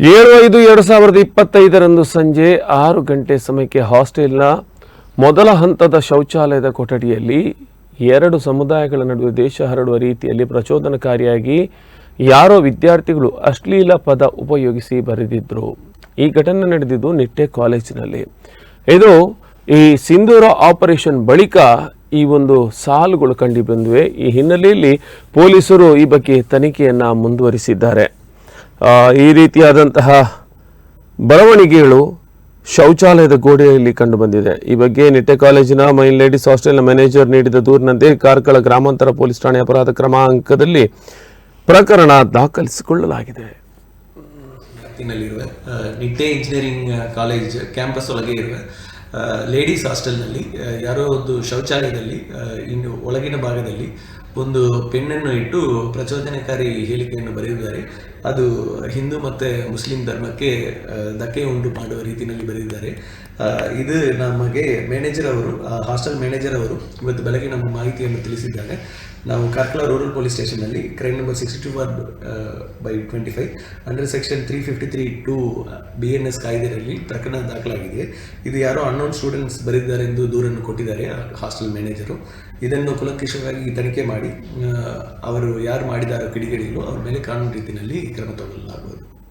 ಏಳು ಐದು ಎರಡು ಸಾವಿರದ ಇಪ್ಪತ್ತೈದರಂದು ಸಂಜೆ ಆರು ಗಂಟೆ ಸಮಯಕ್ಕೆ ಹಾಸ್ಟೆಲ್ನ ಮೊದಲ ಹಂತದ ಶೌಚಾಲಯದ ಕೊಠಡಿಯಲ್ಲಿ ಎರಡು ಸಮುದಾಯಗಳ ನಡುವೆ ದೇಶ ಹರಡುವ ರೀತಿಯಲ್ಲಿ ಪ್ರಚೋದನಕಾರಿಯಾಗಿ ಯಾರೋ ವಿದ್ಯಾರ್ಥಿಗಳು ಅಶ್ಲೀಲ ಪದ ಉಪಯೋಗಿಸಿ ಬರೆದಿದ್ದರು ಈ ಘಟನೆ ನಡೆದಿದ್ದು ನಿಟ್ಟೆ ಕಾಲೇಜಿನಲ್ಲಿ. ಇದು ಈ ಸಿಂಧೂರ ಆಪರೇಷನ್ ಬಳಿಕ ಈ ಒಂದು ಸಾಲುಗಳು ಕಂಡುಬಂದಿವೆ ಈ ಹಿನ್ನೆಲೆಯಲ್ಲಿ ಪೊಲೀಸರು ಈ ಬಗ್ಗೆ ತನಿಖೆಯನ್ನು ಮುಂದುವರಿಸಿದ್ದಾರೆ. ಈ ರೀತಿಯಾದಂತಹ ಬರವಣಿಗೆಗಳು ಶೌಚಾಲಯದ ಗೋಡೆಯಲ್ಲಿ ಕಂಡುಬಂದಿದೆ ಈ ಬಗ್ಗೆ ನಿಟ್ಟೆ ಕಾಲೇಜಿನ ಮೈನ್ ಲೇಡೀಸ್ ಹಾಸ್ಟೆಲ್ನ ಮ್ಯಾನೇಜರ್ ನೀಡಿದ ದೂರಿನಂತೆ ಕಾರ್ಕಳ ಗ್ರಾಮಾಂತರ ಪೊಲೀಸ್ ಠಾಣೆ ಅಪರಾಧ ಕ್ರಮಾಂಕದಲ್ಲಿ ಪ್ರಕರಣ ದಾಖಲಿಸಿಕೊಳ್ಳಲಾಗಿದೆ. ನಿಟ್ಟೆ ಇಂಜಿನಿಯರಿಂಗ್ ಕಾಲೇಜ್ ಕ್ಯಾಂಪಸ್ ಒಳಗೆ ಇರುವ. ಲೇಡೀಸ್ ಹಾಸ್ಟೆಲ್ನಲ್ಲಿ ಯಾರೋ ಒಂದು ಶೌಚಾಲಯದಲ್ಲಿ ಇನ್ನು ಒಳಗಿನ ಭಾಗದಲ್ಲಿ ಒಂದು ಪೆನ್ನನ್ನು ಇಟ್ಟು ಪ್ರಚೋದನಕಾರಿ ಹೇಳಿಕೆಯನ್ನು ಬರೆದಿದ್ದಾರೆ. ಅದು ಹಿಂದೂ ಮತ್ತು ಮುಸ್ಲಿಂ ಧರ್ಮಕ್ಕೆ ಧಕ್ಕೆ ಉಂಟು ಮಾಡುವ ರೀತಿಯಲ್ಲಿ ಬರೆದಿದ್ದಾರೆ. ಇದು ನಮಗೆ ಮ್ಯಾನೇಜರ್ ಅವರು ಹಾಸ್ಟೆಲ್ ಮ್ಯಾನೇಜರ್ ಅವರು ಇವತ್ತು ಬೆಳಗ್ಗೆ ನಮ್ಮ ಮಾಹಿತಿಯನ್ನು ತಿಳಿಸಿದ್ದಾರೆ. ನಾವು Karkala rural police ಸ್ಟೇಷನ್ನಲ್ಲಿ crime number sixty two four by twenty five under section three fifty three two B N S ಕಾಯ್ದೆಯಲ್ಲಿ ಪ್ರಕರಣ ದಾಖಲಾಗಿದೆ. ಇದು ಯಾರೋ ಅನ್ನೋನ್ ಸ್ಟೂಡೆಂಟ್ಸ್ ಬರೆದಿದ್ದಾರೆ ಎಂದು ದೂರನ್ನು ಕೊಟ್ಟಿದ್ದಾರೆ ಹಾಸ್ಟೆಲ್ ಮ್ಯಾನೇಜರು ಇದನ್ನು ಕುಲಂಕಷವಾಗಿ ತನಿಖೆ ಮಾಡಿ ಆ, ಅವರು ಯಾರು ಮಾಡಿದಾರೋ ಕಿಡಿಗೇಡಿಗಳು ಅವ್ರ ಮೇಲೆ ಕಾನೂನು ರೀತಿಯಲ್ಲಿ ಕ್ರಮ ತಗೊಳ್ಳಲಾಗುವುದು.